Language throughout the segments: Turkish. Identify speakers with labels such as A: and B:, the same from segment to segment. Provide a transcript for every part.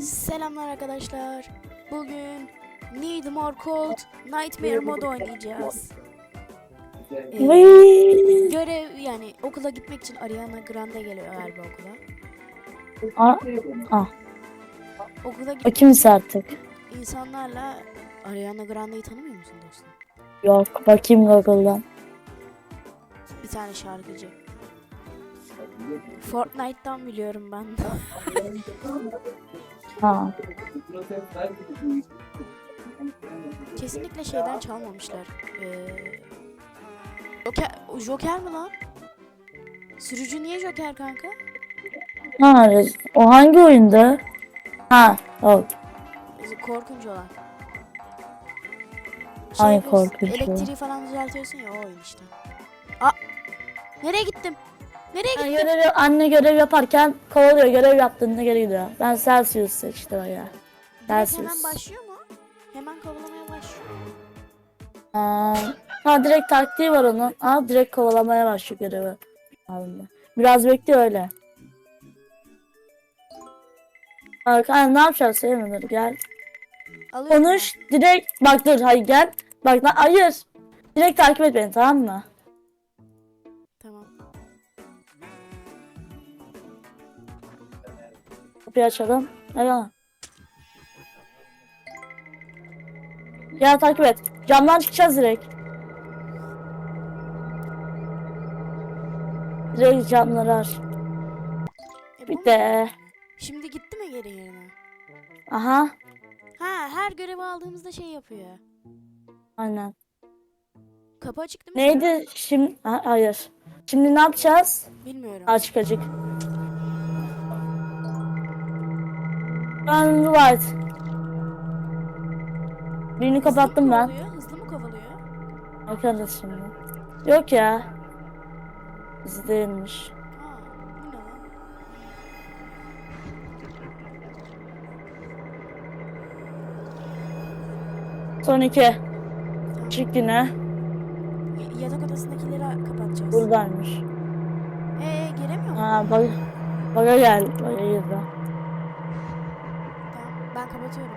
A: Selamlar arkadaşlar. Bugün Need More Cold Nightmare modu oynayacağız. Ee, görev yani okula gitmek için Ariana Grande geliyor galiba okula.
B: Aa, ah,
A: Okula
B: o
A: gitmek
B: kimse artık.
A: insanlarla Ariana Grande'yi tanımıyor musun dostum?
B: Yok bakayım Google'dan.
A: Bir tane şarkıcı. Fortnite'tan biliyorum ben.
B: Ha.
A: Kesinlikle şeyden çalmamışlar. Ee, Joker, Joker mi lan? Sürücü niye Joker kanka?
B: Ha, o hangi oyunda? Ha, o.
A: Korkunç olan.
B: Ay,
A: yapıyorsun,
B: korkunç.
A: Elektriği falan düzeltiyorsun ya o oyun işte. Aa! Nereye gittim? Nereye
B: Yani
A: gittim?
B: görev, anne görev yaparken kovalıyor. Görev yaptığında geri gidiyor. Ben Celsius seçtim ya.
A: Direkt hemen
B: Celsius.
A: başlıyor mu? Hemen kovalamaya başlıyor.
B: Ha, ha direkt taktiği var onun. Aa direkt kovalamaya başlıyor görevi. Alında. Biraz bekliyor öyle. Bak hani ne yapacağız Sevmenur gel.
A: Alıyorum
B: Konuş direkt bak dur hayır gel. Bak hayır. Direkt takip et beni tamam mı? Kapıyı açalım. Lan. Gel takip et. Camdan çıkacağız direkt. Direkt camları aç.
A: E,
B: Bir de.
A: Şimdi gitti mi geri yerine?
B: Aha.
A: Ha her görevi aldığımızda şey yapıyor.
B: Aynen.
A: Kapı açık değil mi?
B: Neydi şimdi? Ha, hayır. Şimdi ne yapacağız?
A: Bilmiyorum.
B: Açık açık. Ben right. Birini
A: Hızlı
B: kapattım ben.
A: Hızlı mı kovalıyor?
B: Bakarız şimdi. Yok ya. Bizi değilmiş. Son iki. Çık yine.
A: Yatak odasındakileri kapatacağız.
B: Buradaymış.
A: Ee gelemiyor mu?
B: Ha bak. Baga gel. Baga girdi.
A: Tamam,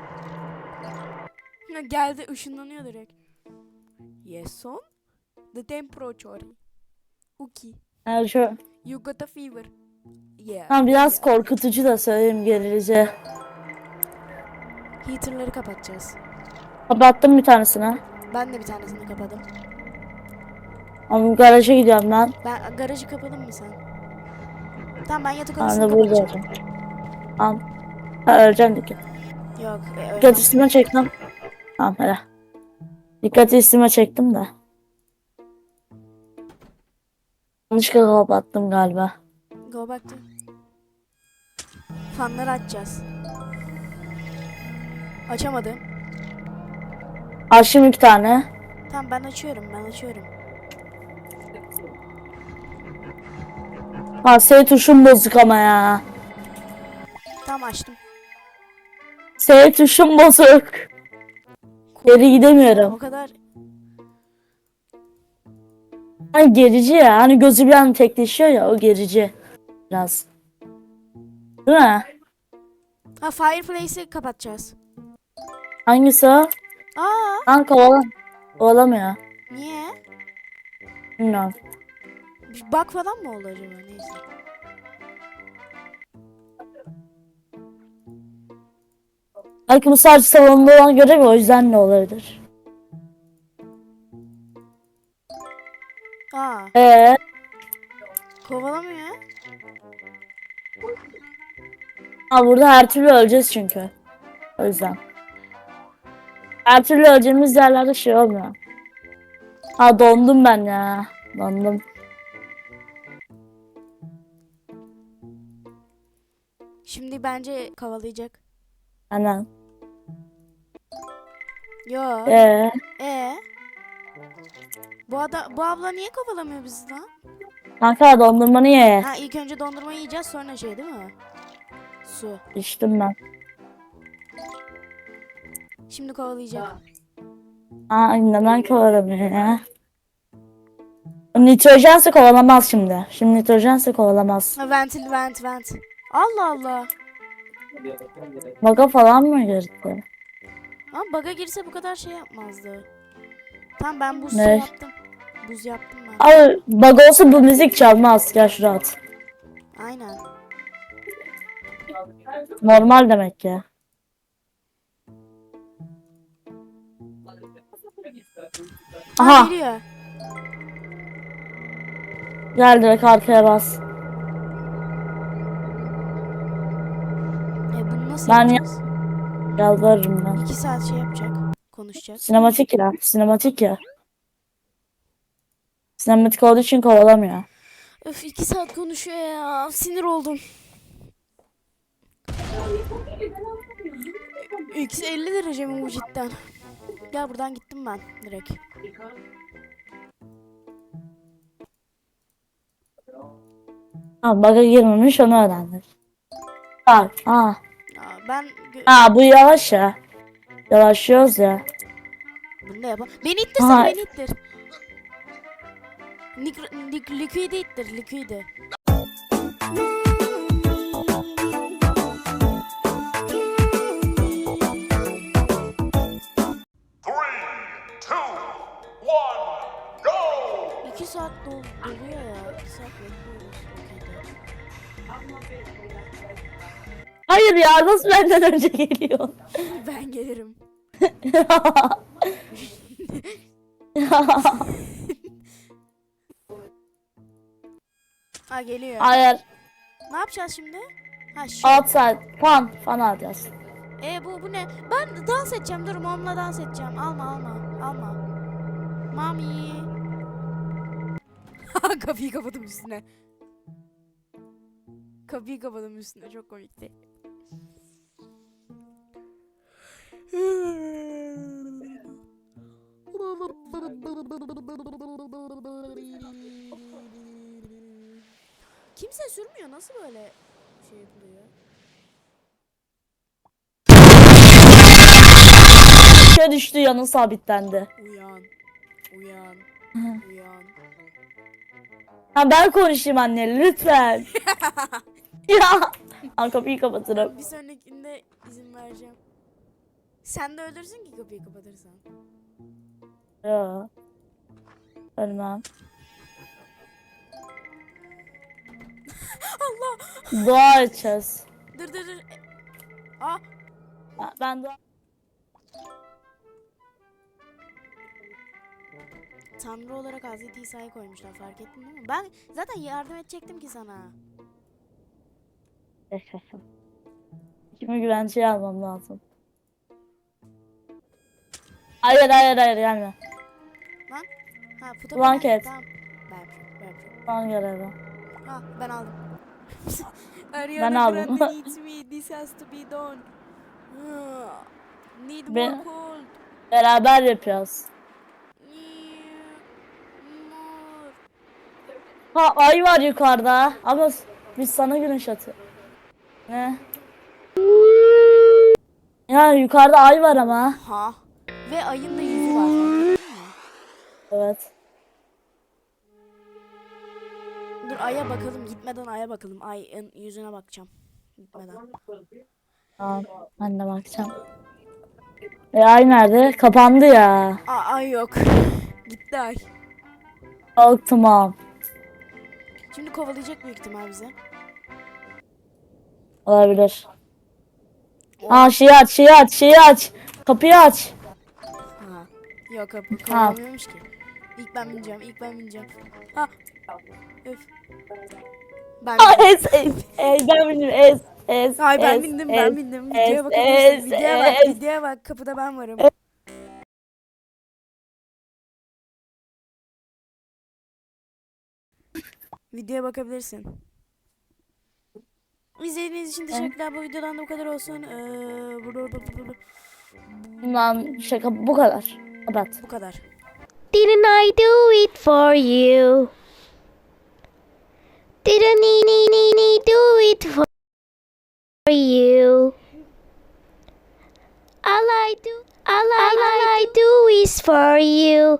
A: kapatıyorum. Geldi ışınlanıyor direkt. Yes son. The temperature. Okay.
B: Yani şu.
A: You got a fever. Yeah.
B: Ha biraz
A: yeah.
B: korkutucu da söyleyeyim gerici.
A: Heater'ları kapatacağız.
B: Kapattım bir tanesini.
A: Ben de bir tanesini kapadım.
B: Ama garaja gidiyorum ben.
A: Ben garajı kapadın mı sen? Tamam ben yatak odasını kapatacağım.
B: Tamam. Ha öleceğim dikkat.
A: Yok. E, öyle.
B: Dikkat üstüme çektim. Tamam hele. Dikkati üstüme çektim de. Yanlışlıkla kapattım galiba.
A: Go back to. Fanları açacağız. Açamadım.
B: Açtım iki tane.
A: Tamam ben açıyorum ben açıyorum.
B: Ha S tuşum bozuk ama ya.
A: Tamam açtım.
B: S tuşum bozuk. Geri gidemiyorum.
A: O kadar
B: Hani gerici ya. Hani gözü bir an tekleşiyor ya o gerici. Biraz. Değil mi?
A: Ha Fireplace'i kapatacağız.
B: Hangisi o?
A: Aa
B: Lan kovala. Kovalamıyor.
A: niye?
B: Bilmiyorum.
A: Bir bug falan mı oldu acaba neyse.
B: Belki bu sadece salonda olan görev o yüzden ne olabilir?
A: Aa
B: Ee,
A: kovalamıyor.
B: ha burada her türlü öleceğiz çünkü. O yüzden. Her türlü öleceğimiz yerlerde şey olmuyor. Ha dondum ben ya. Dondum.
A: Şimdi bence kovalayacak.
B: Aynen.
A: Yo.
B: Ee,
A: Ee? Bu ada bu abla niye kovalamıyor bizi lan?
B: kanka dondurmanı ye.
A: Ha ilk önce dondurma yiyeceğiz sonra şey değil mi? Su.
B: İçtim ben.
A: Şimdi kovalayacak.
B: Aa neden kovalamıyor ya? Nitrojense kovalamaz şimdi. Şimdi nitrojense kovalamaz.
A: Ha ventil vent vent. Allah Allah.
B: Baga falan mı girdi?
A: Ama bug'a girse bu kadar şey yapmazdı. Tamam ben buz
B: Ne?
A: yaptım. Buz yaptım ben.
B: Abi bug olsa bu müzik çalmaz. Gel şuraya at.
A: Aynen.
B: Normal demek ya.
A: Ha,
B: Aha
A: geliyor.
B: gel direkt arkaya bas.
A: E bunu nasıl
B: Ben ya-
A: yapacağız?
B: Yalvarırım ben.
A: İki saat şey yapacak. Konuşacak.
B: Sinematik ya. Sinematik ya. Sinematik olduğu için kovalamıyor.
A: Öf iki saat konuşuyor ya. Sinir oldum. Eksi 50 derece mi bu cidden? Gel buradan gittim ben direkt.
B: Ha bug'a girmemiş onu öğrendik. Bak ha.
A: Ben
B: Ha bu yavaş ya. Yavaşlıyoruz ya.
A: bunu da yapamam. Beni ittir sen
B: Ha.
A: beni ittir. Lik, lik, liquid'i ittir
C: go!
A: İki saat dol doluyor ya. İki saat bekliyoruz. liquid'i.
B: Hayır ya nasıl benden önce geliyor?
A: Ben gelirim. Ha geliyor.
B: Hayır.
A: Ne yapacağız şimdi? Ha şu.
B: Outside. Fan. Fan alacağız.
A: E bu bu ne? Ben dans edeceğim. Dur momla dans edeceğim. Alma alma. Alma. Mami. Kapıyı kapadım üstüne. Kapıyı kapadım üstüne. Çok komikti. Kimse sürmüyor. Nasıl böyle şey yapılıyor?
B: Şöyle düştü yanı sabitlendi.
A: Uyan. Uyan. Uyan.
B: Ha ben konuşayım anne lütfen. ya. Ha kapıyı kapatırım.
A: Bir. Sen de ölürsün ki kapıyı kapatırsan.
B: Ya. Ölmem.
A: Allah!
B: Dua edeceğiz.
A: Dur dur dur. Aa!
B: Ha, Ben dua...
A: Tanrı olarak Hazreti İsa'yı koymuşlar fark ettin değil mi? Ben zaten yardım edecektim ki sana.
B: Kimi güvenceye almam lazım. Hayır hayır hayır gelme.
A: Ha puta. Tamam. Ben yapacağım, ben yapacağım.
B: Son görevi.
A: Ha ben aldım.
B: Ben
A: Ariana
B: aldım.
A: Grande needs me. This has to be done. Ah, Need more
B: Ben-
A: cold.
B: Beraber yapıyoruz.
A: Need more.
B: Ha ay var yukarıda ama s- biz sana güneş atıyor. Ne? Ya yukarıda ay var ama.
A: Ha. Ve ayın da yüzü var.
B: Evet.
A: Dur aya bakalım. Gitmeden aya bakalım. Ayın yüzüne bakacağım. Gitmeden.
B: Tamam. Ben de bakacağım. E ay nerede? Kapandı ya.
A: Aa, ay yok. Gitti ay.
B: Yok tamam.
A: Şimdi kovalayacak büyük ihtimal bize.
B: Olabilir. Aa şeyi aç, şeyi aç, şeyi aç. Kapıyı aç.
A: Yok kapı kovalamıyormuş ki. İlk ben bineceğim. ilk ben bineceğim. Ha. Öf. Ben
B: es, es, es, ben bindim, es, es,
A: Ay ben
B: es,
A: bindim
B: es,
A: ben bindim.
B: es,
A: Videoya bakabilirsin.
B: es,
A: Videoya bak.
B: es.
A: Videoya bak. Kapıda ben varım. Videoya bakabilirsin. İzlediğiniz için teşekkürler. Bu videodan da bu kadar olsun. Ee, bu- bu- bu- bu- bu-
B: Bundan şaka bu kadar. Kapat.
A: bu kadar.
D: Didn't I do it for you? Didn't I need, need, need do it for you? All I do, all I, all I do is for you.